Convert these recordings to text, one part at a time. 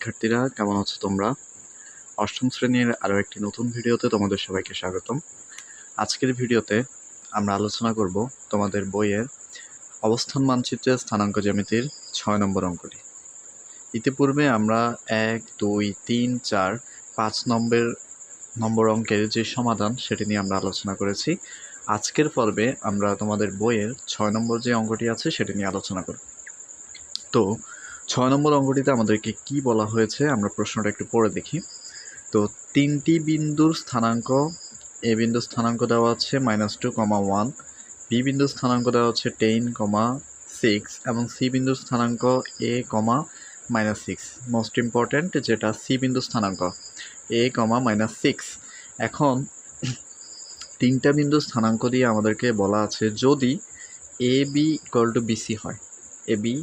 শিক্ষার্থীরা, কেমন আছো তোমরা? অষ্টম শ্রেণির আরও একটি নতুন ভিডিওতে তোমাদের সবাইকে স্বাগতম। আজকের ভিডিওতে আমরা আলোচনা করব তোমাদের বইয়ের অবস্থান মানচিত্রের স্থানাঙ্ক জ্যামিতির ছয় নম্বর অঙ্কটি। ইতিপূর্বে আমরা এক, দুই, তিন, চার, পাঁচ নম্বর নম্বর অঙ্কের যে সমাধান সেটি নিয়ে আমরা আলোচনা করেছি। আজকের পর্বে আমরা তোমাদের বইয়ের ছয় নম্বর যে অঙ্কটি আছে সেটি নিয়ে আলোচনা করব। তো ছয় নম্বর অঙ্কটিতে আমাদেরকে কি বলা হয়েছে, আমরা প্রশ্নটা একটু পড়ে দেখি। তো তিনটি বিন্দুর স্থানাঙ্ক, এ বিন্দু স্থানাঙ্ক দেওয়া আছে minus two comma one, B বিন্দু স্থানাঙ্ক দেওয়া হচ্ছে টেন কমা সিক্স, এবং সি বিন্দুর স্থানাঙ্ক A comma minus six. Most important যেটা সি বিন্দু স্থানাঙ্ক, এ কমা মাইনাস সিক্স। এখন তিনটা বিন্দুর স্থানাঙ্ক দিয়ে আমাদেরকে বলা আছে, যদি A B equal to BC হয়, এ বি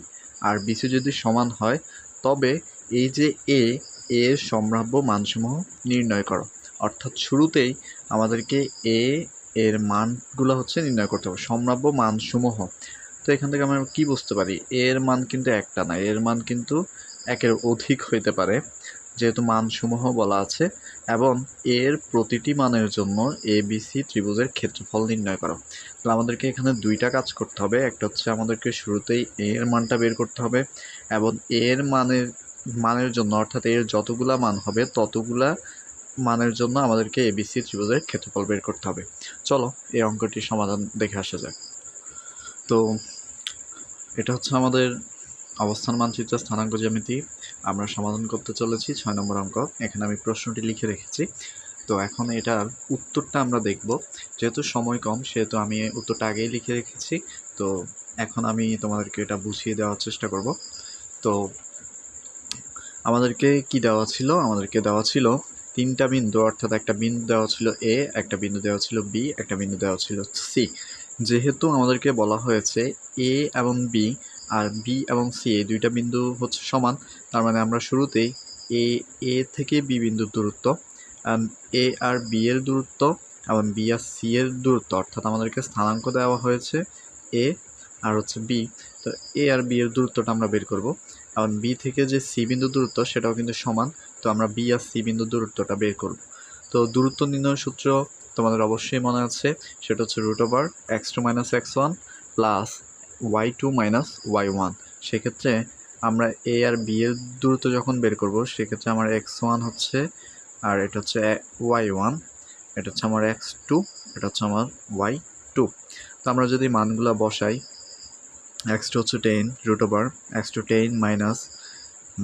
আর বিসি যদি সমান হয়, তবে এই যে এ এর সম্ভাব্য মানসমূহ নির্ণয় করো। অর্থাৎ শুরুতেই আমাদেরকে এ এর মানগুলো হচ্ছে নির্ণয় করতে হবে, সম্ভাব্য মানসমূহ। তো এখান থেকে আমরা কি বুঝতে পারি? এর মান কিন্তু একটা না এর মান কিন্তু একের অধিক হইতে পারে। যেহেতু মানসমূহ বলা আছে, এবং এর প্রতিটি মানের জন্য এ বি সি ত্রিভুজের ক্ষেত্রফল নির্ণয় করো। তাহলে আমাদেরকে এখানে দুইটা কাজ করতে হবে। একটা হচ্ছে আমাদেরকে শুরুতেই এর মানটা বের করতে হবে, এবং এর মানের মানের জন্য, অর্থাৎ এর যতগুলা মান হবে, ততগুলা মানের জন্য আমাদেরকে এ এবিসি ত্রিভুজের ক্ষেত্রফল বের করতে হবে। চলো, এই অঙ্কটির সমাধান দেখে আসা যাক। তো, এটা হচ্ছে আমাদের অবস্থান মানচিত্র স্থানাঙ্ক জ্যামিতি। আমরা সমাধান করতে চলেছি, ছয় নম্বর অঙ্ক। এখানে আমি প্রশ্নটি লিখে রেখেছি। তো এখন এটার উত্তরটা আমরা দেখব। যেহেতু সময় কম, সেহেতু আমি উত্তরটা আগেই লিখে রেখেছি। তো এখন আমি তোমাদেরকে এটা বুঝিয়ে দেওয়ার চেষ্টা করব। তো আমাদেরকে কি দেওয়া ছিল? আমাদেরকে দেওয়া ছিল তিনটা বিন্দু, অর্থাৎ একটা বিন্দু দেওয়া ছিল এ একটা বিন্দু দেওয়া ছিল বি একটা বিন্দু দেওয়া ছিল সি যেহেতু আমাদেরকে বলা হয়েছে এ এবং বি আর বি এবং সি এই দুইটা বিন্দু হচ্ছে সমান। তার মানে আমরা শুরুতেই এ এ থেকে বি বিন্দুর দূরত্ব এ আর বি এর দূরত্ব এবং বি আর সি এর দূরত্ব, অর্থাৎ আমাদেরকে স্থানাঙ্ক দেওয়া হয়েছে এ আর হচ্ছে বি তো এ আর বি এর দূরত্বটা আমরা বের করব। এবং বি থেকে যে সি বিন্দু দূরত্ব, সেটাও কিন্তু সমান। তো আমরা বি আর সি বিন্দু দূরত্বটা বের করব। তো দূরত্ব নির্ণয় সূত্র তোমাদের অবশ্যই মনে আছে। সেটা হচ্ছে root over x two minus x one plus y two minus y one সেক্ষেত্রে আমরা এ আর বি এর দূরত্ব যখন বের করব, সেক্ষেত্রে আমার এক্স ওয়ান হচ্ছে, আর এটা হচ্ছে ওয়াই ওয়ান এটা হচ্ছে আমার এক্স টু এটা হচ্ছে আমার ওয়াই টু তো আমরা যদি মানগুলো বসাই এক্স টু হচ্ছে ten root over x two ten minus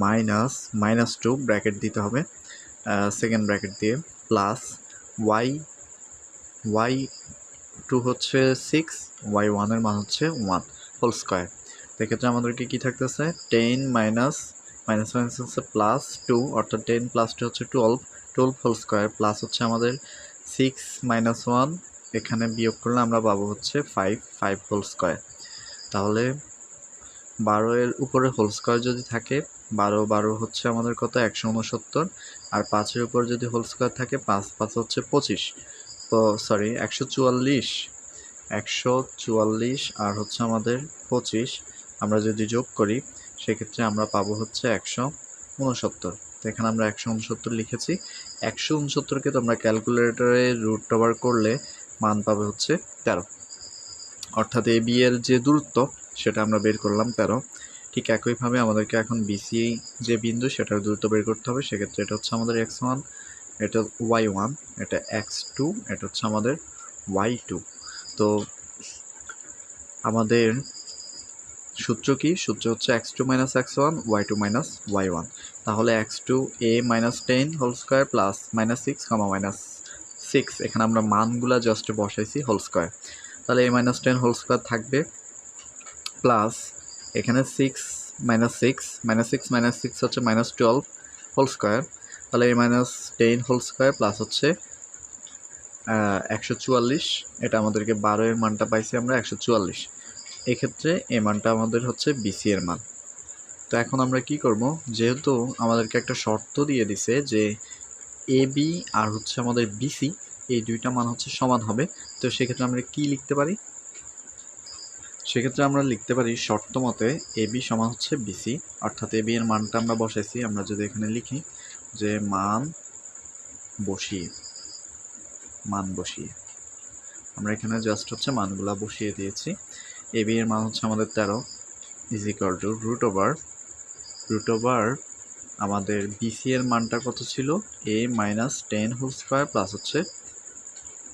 minus minus two bracket দিতে হবে সেকেন্ড ব্র্যাকেট দিয়ে প্লাস ওয়াই ওয়াই টু হচ্ছে সিক্স ওয়াই ওয়ানের মান হচ্ছে ওয়ান হোল স্কোয়ার সেক্ষেত্রে আমাদেরকে কী থাকতেছে? টেন মাইনাস মাইনাস মাইনাস হচ্ছে প্লাস টু অর্থাৎ টেন প্লাস টু হচ্ছে twelve twelve whole square plus হচ্ছে আমাদের সিক্স মাইনাস ওয়ান এখানে বিয়োগ করলে আমরা পাবো হচ্ছে ফাইভ ফাইভ হোল স্কোয়ার তাহলে বারো এর উপরে হোল স্কোয়ার যদি থাকে, বারো বারো হচ্ছে আমাদের কত? একশো উনসত্তর, আর পাঁচের উপর যদি হোল স্কোয়ার থাকে, পাঁচ পাঁচ হচ্ছে পঁচিশ সরি একশো চুয়াল্লিশ একশো চুয়াল্লিশ আর হচ্ছে আমাদের পঁচিশ। আমরা যদি যোগ করি, সেক্ষেত্রে আমরা পাবো হচ্ছে একশো উনসত্তর। তো এখানে আমরা একশো উনসত্তর লিখেছি। একশো উনসত্তরকে তোমরা ক্যালকুলেটরে রুট ওভার করলে মান পাবে হচ্ছে তেরো। অর্থাৎ এ, বি যে দূরত্ব, সেটা আমরা বের করলাম তেরো। ঠিক একইভাবে আমাদেরকে এখন বিসি যে বিন্দু, সেটার দূরত্ব বের করতে হবে। সেক্ষেত্রে এটা হচ্ছে আমাদের এক্স ওয়ান, এটা ওয়াই ওয়ান, এটা এক্স টু, এটা হচ্ছে আমাদের ওয়াই টু। তো আমাদের সূত্র কি? সূত্র হচ্ছে x two minus x one y two minus y one তাহলে x two A minus ten whole square plus minus six comma minus six এখানে আমরা মানগুলা জাস্ট বসাইছি হোল স্কোয়ার তাহলে A minus ten whole square থাকবে। Plus এখানে six minus six minus six minus six হচ্ছে minus twelve whole square তাহলে A minus ten whole square plus হচ্ছে একশো চুয়াল্লিশ, এটা আমাদেরকে বারো এর মানটা পাইছি আমরা একশো চুয়াল্লিশ। এক্ষেত্রে এ মানটা আমাদের হচ্ছে বিসি এর মান। তো এখন আমরা কি করব? যেহেতু আমাদেরকে একটা শর্ত দিয়ে দিছে যে এ বি আর হচ্ছে আমাদের বিসি এই দুইটা মান হচ্ছে সমান হবে। তো সেক্ষেত্রে আমরা কি লিখতে পারি? সেক্ষেত্রে আমরা লিখতে পারি শর্ত মতে এ বি সমান হচ্ছে বিসি অর্থাৎ এ বি এর মানটা আমরা বসাইছি। আমরা যদি এখানে লিখি যে মান বসিয়ে মান বসিয়ে। আমরা এখানে জাস্ট হচ্ছে মানগুলা বসিয়ে দিয়েছি। এ বি এর মান হচ্ছে আমাদের তেরো। Is equal to root over root over আমাদের বিসি এর মানটা কত ছিল? A minus ten whole square plus হচ্ছে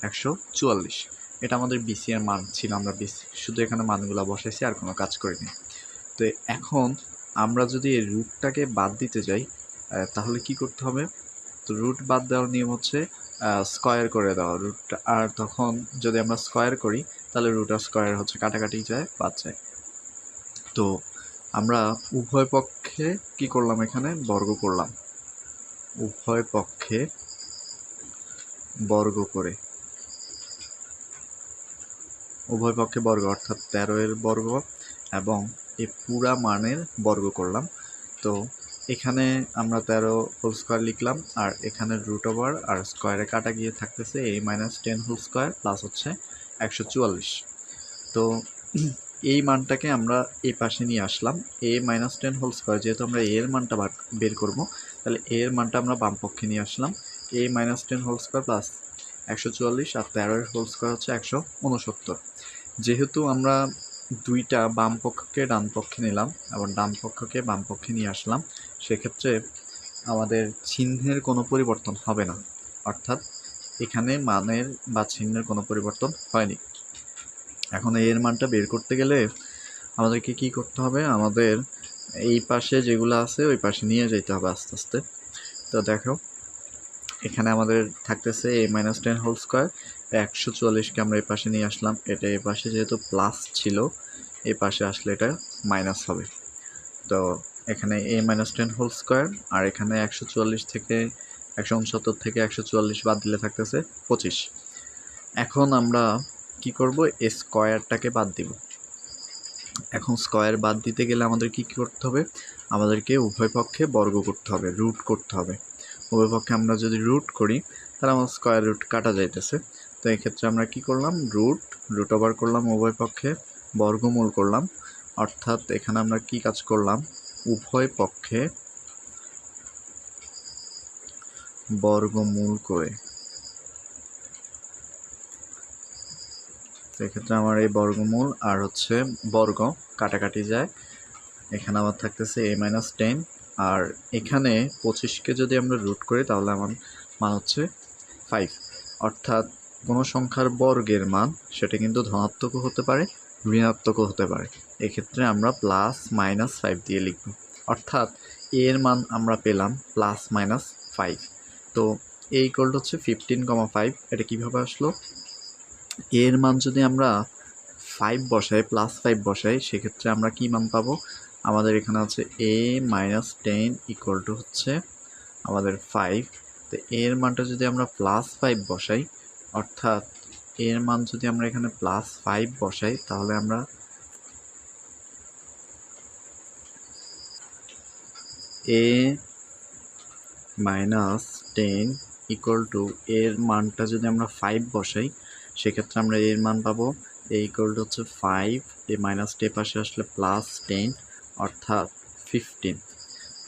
একশো চুয়াল্লিশ। এটা আমাদের বিসি এর মান ছিল, আমরা বিসি শুধু এখানে মানগুলো বসাইছি, আর কোনো কাজ করিনি। তো এখন আমরা যদি এই রুটটাকে বাদ দিতে যাই তাহলে কি করতে হবে? তো রুট বাদ দেওয়ার নিয়ম হচ্ছে স্কোয়ার করে দেওয়া রুটটা আর তখন যদি আমরা স্কোয়ার করি, তাহলে রুট আর স্কোয়ার হচ্ছে কাটাকাটি যায়, বাদ তো আমরা উভয় পক্ষে কি করলাম এখানে? বর্গ করলাম। উভয় পক্ষে বর্গ করে। উভয় পক্ষে বর্গ, অর্থাৎ তেরো এর বর্গ এবং এই পুরা মানের বর্গ করলাম। তো এখানে আমরা তেরো হোল স্কোয়ার লিখলাম, আর এখানে রুট ওভার আর স্কোয়ারে কাটা গিয়ে থাকতেছে A minus ten whole square plus হচ্ছে একশো চুয়াল্লিশ। তো এই মানটাকে আমরা এই পাশে নিয়ে আসলাম A minus ten whole square যেহেতু আমরা এর মানটা বের করব, তাহলে এর মানটা আমরা বাম পক্ষে নিয়ে আসলাম A minus ten whole square plus একশো চুয়াল্লিশ আর তেরোর হোল স্কোয়ার হচ্ছে একশো উনসত্তর। যেহেতু আমরা দুইটা বাম পক্ষকে ডান পক্ষে নিলাম এবং ডান পক্ষকে বাম পক্ষে নিয়ে আসলাম। সেক্ষেত্রে আমাদের চিহ্নের কোনো পরিবর্তন হবে না। অর্থাৎ এখানে মানের বা চিহ্নের কোনো পরিবর্তন হয়নি। এখন এর মানটা বের করতে গেলে আমাদেরকে কি করতে হবে? আমাদের এই পাশে যেগুলো আছে, ওই পাশে নিয়ে যেতে হবে আস্তে আস্তে। তো দেখো, এখানে আমাদের থাকতেছে A minus ten whole square একশো চুয়াল্লিশকে আমরা এই পাশে নিয়ে আসলাম। এটা এই পাশে যেহেতু প্লাস ছিল, এই পাশে আসলে এটা মাইনাস হবে। তো এখানে A minus ten whole square আর এখানে একশো চুয়াল্লিশ থেকে একশো উনসত্তর থেকে একশো চুয়াল্লিশ বাদ দিলে থাকতেছে পঁচিশ। এখন আমরা কি করব? এ স্কোয়ারটাকে বাদ দিব। এখন স্কোয়ার বাদ দিতে গেলে আমাদের কি করতে হবে? আমাদেরকে উভয় পক্ষে বর্গ করতে হবে রুট করতে হবে। উভয় পক্ষে আমরা যদি রুট করি, তাহলে আমার স্কোয়ার রুট কাটা যাইতেছে। তো এক্ষেত্রে আমরা কি করলাম? রুট রুট ওভার করলাম উভয় পক্ষে, বর্গমূল করলাম। অর্থাৎ এখানে আমরা কি কাজ করলাম? উভয় পক্ষে বর্গমূল করে। এক্ষেত্রে আমার এই বর্গমূল আর হচ্ছে বর্গ কাটাকাটি যায়। এখানে আমার থাকতেছে এ মাইনাস টেন আর এখানে পঁচিশকে যদি আমরা রুট করি তাহলে আমার মান হচ্ছে ফাইভ অর্থাৎ কোনো সংখ্যার বর্গের মান, সেটা কিন্তু ধনাত্মকও হতে পারে ঋণাত্মকও হতে পারে। এক্ষেত্রে আমরা প্লাস মাইনাস ফাইভ দিয়ে লিখব। অর্থাৎ এর মান আমরা পেলাম প্লাস মাইনাস ফাইভ তো এই ইকুয়ালটা হচ্ছে ফিফটিন কমা ফাইভ এটা কীভাবে আসলো? এর মান যদি আমরা ফাইভ বসাই প্লাস ফাইভ বসাই, সেক্ষেত্রে আমরা কী মান পাবো? আমাদের এখানে আছে A minus ten equal to হচ্ছে আমাদের ফাইভ তো এর মানটা যদি আমরা প্লাস ফাইভ বসাই অর্থাৎ এর মান যদি আমরা এখানে প্লাস ফাইভ বসাই, তাহলে আমরা A minus ten equal to এর মানটা যদি আমরা ফাইভ বসাই, সেক্ষেত্রে আমরা এর মান পাবো এ ইকুয়াল টু হচ্ছে ফাইভ এ মাইনাস টে পাশে আসলে প্লাস টেন অর্থাৎ ফিফটিন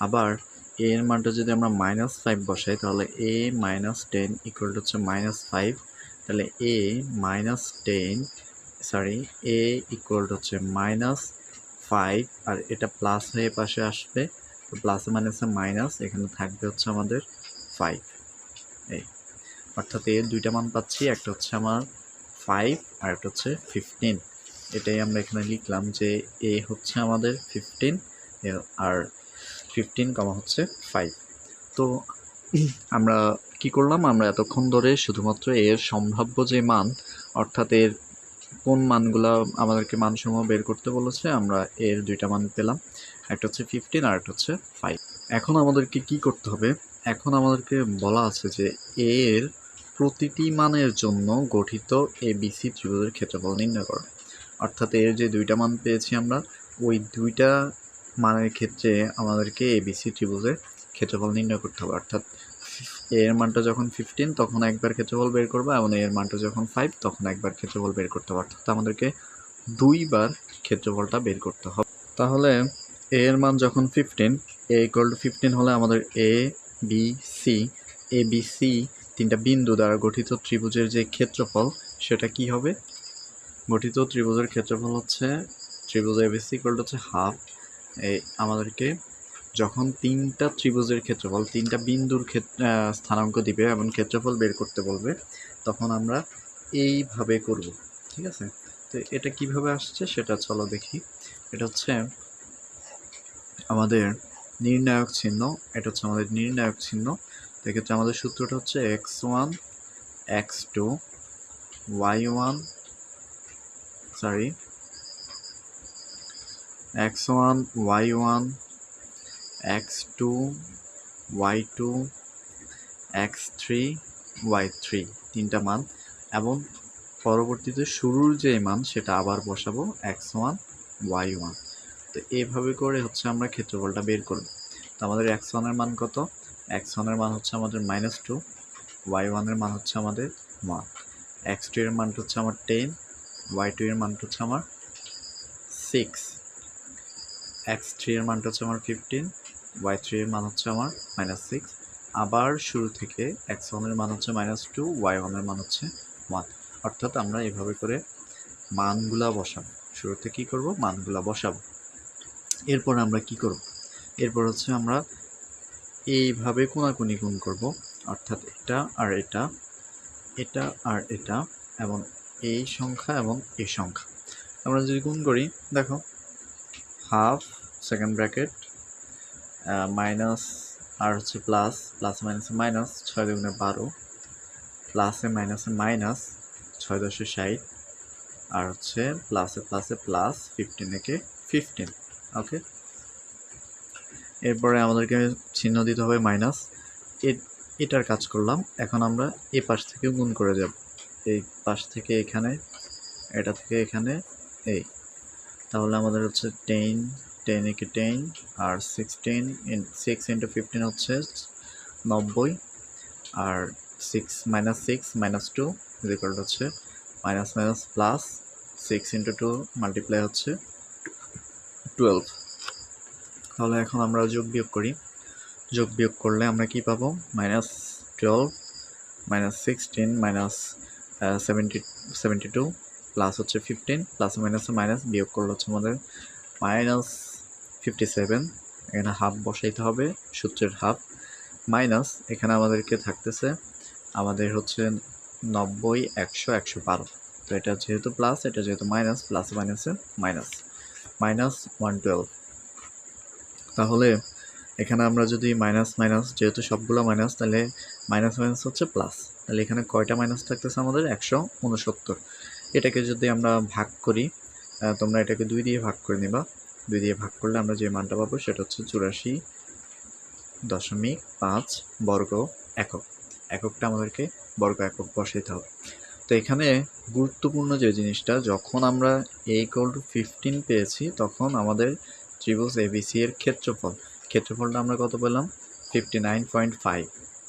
আবার এর মানটা যদি আমরা মাইনাস ফাইভ বসাই, তাহলে A minus ten equal to হচ্ছে মাইনাস ফাইভ তাহলে A minus ten sorry A equal হচ্ছে মাইনাস ফাইভ আর এটা প্লাস হয়ে পাশে আসবে। তো প্লাসে মাইনাসে মাইনাস এখানে থাকবে হচ্ছে আমাদের ফাইভ এই, অর্থাৎ এর দুইটা মান পাচ্ছি, একটা হচ্ছে আমার ফাইভ আর একটা হচ্ছে ফিফটিন এটাই আমরা এখানে লিখলাম যে এ হচ্ছে আমাদের ফিফটিন আর ফিফটিন কমা হচ্ছে ফাইভ তো আমরা কি করলাম? আমরা এতক্ষণ ধরে শুধুমাত্র এর সম্ভাব্য যে মান, অর্থাৎ এর কোন মানগুলা আমাদেরকে মানসমূহ বের করতে বলেছে, আমরা এর দুইটা মান পেলাম। একটা হচ্ছে ফিফটিন আর একটা হচ্ছে ফাইভ এখন আমাদেরকে কি করতে হবে? এখন আমাদেরকে বলা আছে যে এর প্রতিটি মানের জন্য গঠিত এ বিসি ত্রিভুজের ক্ষেত্রফল নির্ণয় করো। অর্থাৎ এর যে দুইটা মান পেয়েছি আমরা, ওই দুইটা মানের ক্ষেত্রে আমাদেরকে এ বিসি ত্রিভুজের ক্ষেত্রফল নির্ণয় করতে হবে। অর্থাৎ এর মানটা যখন ফিফটিন তখন একবার ক্ষেত্রফল বের করব এবং এর মানটা যখন ফাইভ তখন একবার ক্ষেত্রফল বের করতে হবে অর্থাৎ আমাদেরকে দুইবার ক্ষেত্রফলটা বের করতে হবে। তাহলে এ এর মান যখন fifteen A equal to fifteen হলে আমাদের A B C A B C তিনটা বিন্দু দ্বারা গঠিত ত্রিভুজের যে ক্ষেত্রফল, সেটা কি হবে? গঠিত ত্রিভুজের ক্ষেত্রফল হচ্ছে, ত্রিভুজ এবিসি ইকুয়াল টু হচ্ছে হাফ এই আমাদেরকে যখন তিনটা ত্রিভুজের ক্ষেত্রফল, তিনটা বিন্দুর স্থানাঙ্ক দিবে এবং ক্ষেত্রফল বের করতে বলবে, তখন আমরা এইভাবে করব, ঠিক আছে? তো এটা কীভাবে আসছে সেটা চলো দেখি। এটা হচ্ছে আমাদের নির্ণায়ক চিহ্ন, এটা হচ্ছে আমাদের নির্ণায়ক চিহ্ন। এক্ষেত্রে আমাদের সূত্রটা হচ্ছে X one, X two, Y one, sorry, X one, Y one X two Y two X three Y three তিনটা মান। এবং পরবর্তীতে শুরুর যে মান, সেটা আবার বসাবো এক্স ওয়ান ওয়াই ওয়ান তো এইভাবে করে হচ্ছে আমরা ক্ষেত্রফলটা বের করব। তো আমাদের এক্স ওয়ানের মান কত? এক্স ওয়ানের মান হচ্ছে আমাদের মাইনাস টু ওয়াই ওয়ানের মান হচ্ছে আমাদের ওয়ান এক্স টু এর মানটা হচ্ছে আমার টেন ওয়াই টু এর মানটা হচ্ছে আমার সিক্স এক্স থ্রি এর মানটা হচ্ছে আমার ফিফটিন ওয়াই থ্রি এর মান হচ্ছে আমার মাইনাস সিক্স আবার শুরু থেকে এক্স ওয়ানের মান হচ্ছে মাইনাস টু ওয়াই ওয়ানের মান হচ্ছে ওয়ান অর্থাৎ আমরা এভাবে করে মানগুলা বসাবো। শুরুতে কি করব? মানগুলা বসাবো। এরপর আমরা কি করব? এরপর হচ্ছে আমরা এইভাবে কোনাকুনি গুণ করব। অর্থাৎ এটা আর এটা এটা আর এটা, এবং এই সংখ্যা এবং এই সংখ্যা। আমরা যদি গুণ করি, দেখো হাফ সেকেন্ড ব্র্যাকেট মাইনাস আর হচ্ছে প্লাস প্লাস মাইনাসে মাইনাস ছয় দুগুণে বারো প্লাসে মাইনাসে মাইনাস ছয় দশে ষাট, আর হচ্ছে প্লাসে প্লাসে প্লাস ফিফটিন একে ফিফটিন ওকে এরপরে আমাদেরকে চিহ্ন দিতে হবে মাইনাস এটার কাজ করলাম, এখন আমরা এ পাশ থেকে গুণ করে যাব এই পাশ থেকে এখানে, এটা থেকে এখানে, এই, তাহলে আমাদের হচ্ছে টেন টেন একে টেন আর সিক্সটিন সিক্স ইন্টু ফিফটিন হচ্ছে নব্বই, আর six minus six minus two equal হচ্ছে minus minus plus six into two multiply হচ্ছে টুয়েলভ তাহলে এখন আমরা যোগ বিয়োগ করি। যোগ বিয়োগ করলে আমরা কি পাবো? Minus twelve minus sixteen minus seventy seventy two plus হচ্ছে ফিফটিন প্লাস মাইনাস মাইনাস বিয়োগ করলে হচ্ছে আমাদের মাইনাস ফিফটি সেভেন এখানে হাফ বসাইতে হবে, সূত্রের হাফ মাইনাস এখানে আমাদেরকে থাকতেছে আমাদের হচ্ছে নব্বই, একশো একশো বারো। তো এটা যেহেতু প্লাস এটা যেহেতু মাইনাস প্লাস মাইনাসে মাইনাস মাইনাস ওয়ান টুয়েলভ তাহলে এখানে আমরা যদি মাইনাস মাইনাস যেহেতু সবগুলো মাইনাস তাহলে মাইনাস মাইনাস হচ্ছে প্লাস তাহলে এখানে কয়টা মাইনাস থাকতেছে আমাদের? একশো উনসত্তর। এটাকে যদি আমরা ভাগ করি তোমরা এটাকে দুই দিয়ে ভাগ করে নিবা। দুই দিয়ে ভাগ করলে আমরা যে মানটা পাবো সেটা হচ্ছে চুরাশি দশমিক পাঁচ বর্গ একক। এককটা আমাদেরকে বর্গ একক বসাইতে হবে। তো এখানে গুরুত্বপূর্ণ যে জিনিসটা, যখন আমরা এ ইকুয়াল টু ফিফটিন পেয়েছি, তখন আমাদের ত্রিভুজ এবিসি এর ক্ষেত্রফল, ক্ষেত্রফলটা আমরা কত পেলাম? ফিফটি নাইন পয়েন্ট ফাইভ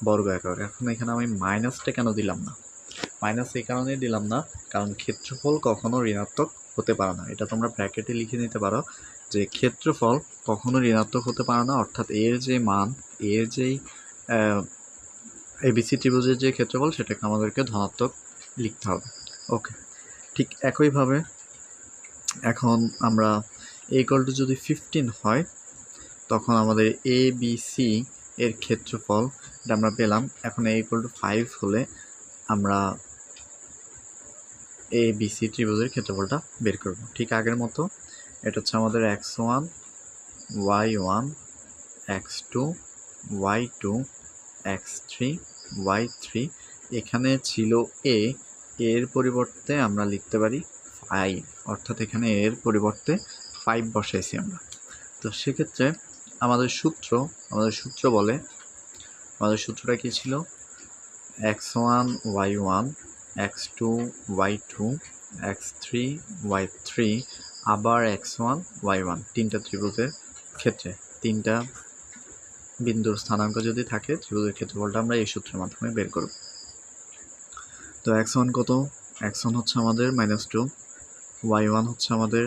বর্গ একক। এখন এখানে আমি মাইনাসটা কেন দিলাম না? মাইনাস এই কারণেই দিলাম না, কারণ ক্ষেত্রফল কখনো ঋণাত্মক হতে পারে না। এটা তোমরা ব্র্যাকেটে লিখে নিতে পারো। যে ক্ষেত্রফল কখনো ঋণাত্মক হতে পারে না, অর্থাৎ এর যে মান, এর যেই এবিসি ত্রিভুজের যে ক্ষেত্রফল, সেটাকে আমাদেরকে ধনাত্মক লিখতে হবে। ওকে ঠিক একইভাবে এখন আমরা কলটা যদি ফিফটিন হয়, তখন আমাদের এ বি সি এর ক্ষেত্রফল এটা আমরা পেলাম, এখন এ ইকুয়াল টু ফাইভ হলে আমরা এ বি সি ত্রিভুজের ক্ষেত্রফলটা বের করব। ঠিক আগের মতো এটা হচ্ছে আমাদের X one Y one X two Y two X three Y three এখানে ছিল এ এর পরিবর্তে আমরা লিখতে পারি ফাইভ অর্থাৎ এখানে এর পরিবর্তে ফাইভ বসাইছি আমরা। তো সেক্ষেত্রে আমাদের সূত্র আমাদের সূত্র বলে, আমাদের সূত্রটা কী ছিল? X one Y one X two Y two X three Y three আবার এক্স ওয়ান ওয়াই ওয়ান তিনটা ত্রিভুজের ক্ষেত্রে। তিনটা বিন্দুর স্থানাঙ্ক যদি থাকে, ত্রিভুজের ক্ষেত্রফলটা আমরা এই সূত্রের মাধ্যমে বের করব। তো এক্স ওয়ান কত? এক্স ওয়ান হচ্ছে আমাদের মাইনাস টু ওয়াই ওয়ান হচ্ছে আমাদের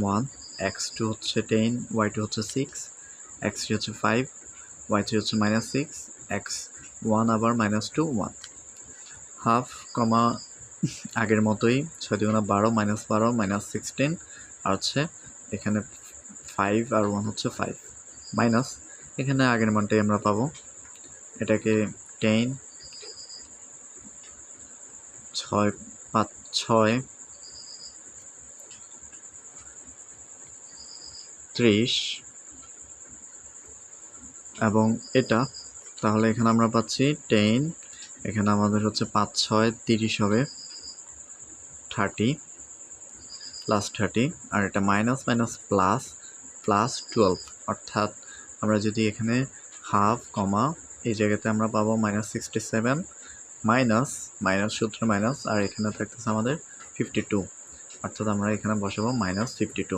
ওয়ান এক্স টু হচ্ছে টেন ওয়াই টু হচ্ছে সিক্স এক্স থ্রি হচ্ছে ফাইভ ওয়াই থ্রি হচ্ছে মাইনাস সিক্স এক্স ওয়ান আবার মাইনাস টু ওয়ান হাফ কমা আগের মতোই, ছয় দুগুণা বারো মাইনাস বারো মাইনাস সিক্সটিন হচ্ছে এখানে ফাইভ আর ওয়ান হচ্ছে ফাইভ মাইনাস এখানে আগের মানটাই আমরা পাবো। এটাকে টেন ছয়, পাঁচ, ছয়, ত্রিশ, এবং এটা, তাহলে এখানে আমরা পাচ্ছি টেন এখানে আমাদের হচ্ছে পাঁচ, ছয়, তিরিশ হবে থার্টি প্লাস থার্টি আর এটা minus minus plus plus twelve অর্থাৎ আমরা যদি এখানে হাফ কমা এই জায়গাতে আমরা পাবো minus sixty seven minus minus সূত্র মাইনাস আর এখানে থাকতেছে আমাদের ফিফটি টু অর্থাৎ আমরা এখানে বসাবো মাইনাস ফিফটি টু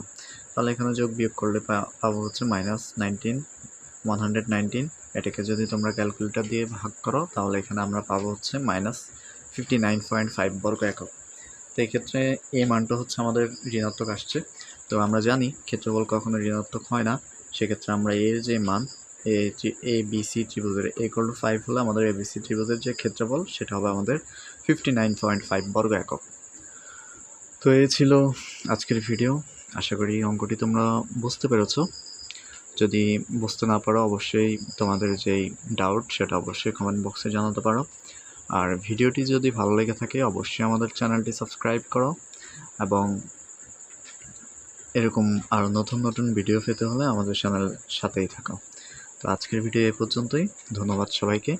তাহলে এখানে যোগ বিয়োগ করলে পাবো হচ্ছে minus nineteen one hundred nineteen এটাকে যদি তোমরা ক্যালকুলেটর দিয়ে ভাগ করো, তাহলে এখানে আমরা পাবো হচ্ছে minus fifty nine point five বর্গ একক। তো এক্ষেত্রে এই মানটা হচ্ছে আমাদের ঋণাত্মক আসছে। তো আমরা জানি ক্ষেত্রফল কখনো ঋণাত্মক হয় না। সেক্ষেত্রে আমরা এর যে মান, এ এ, বি, সি ত্রিভুজের এ টু ফাইভ হলে আমাদের এ, বি, সি ত্রিভুজের যে ক্ষেত্রফল, সেটা হবে আমাদের ফিফটি নাইন পয়েন্ট ফাইভ বর্গ একক। তো এই ছিল আজকের ভিডিও আশা করি অঙ্কটি তোমরা বুঝতে পেরেছ। যদি বুঝতে না পারো, অবশ্যই তোমাদের যেই ডাউট সেটা অবশ্যই কমেন্ট বক্সে জানাতে পারো। আর ভিডিওটি যদি ভালো লেগে থাকে, অবশ্যই আমাদের চ্যানেলটি সাবস্ক্রাইব করো এবং এরকম আরও নতুন নতুন ভিডিও পেতে হলে আমাদের চ্যানেল সাথেই থাকো। তো আজকের ভিডিও এ পর্যন্তই। ধন্যবাদ সবাইকে।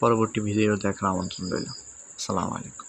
পরবর্তী ভিডিও দেখার আমন্ত্রণ রইল। আসসালামু আলাইকুম।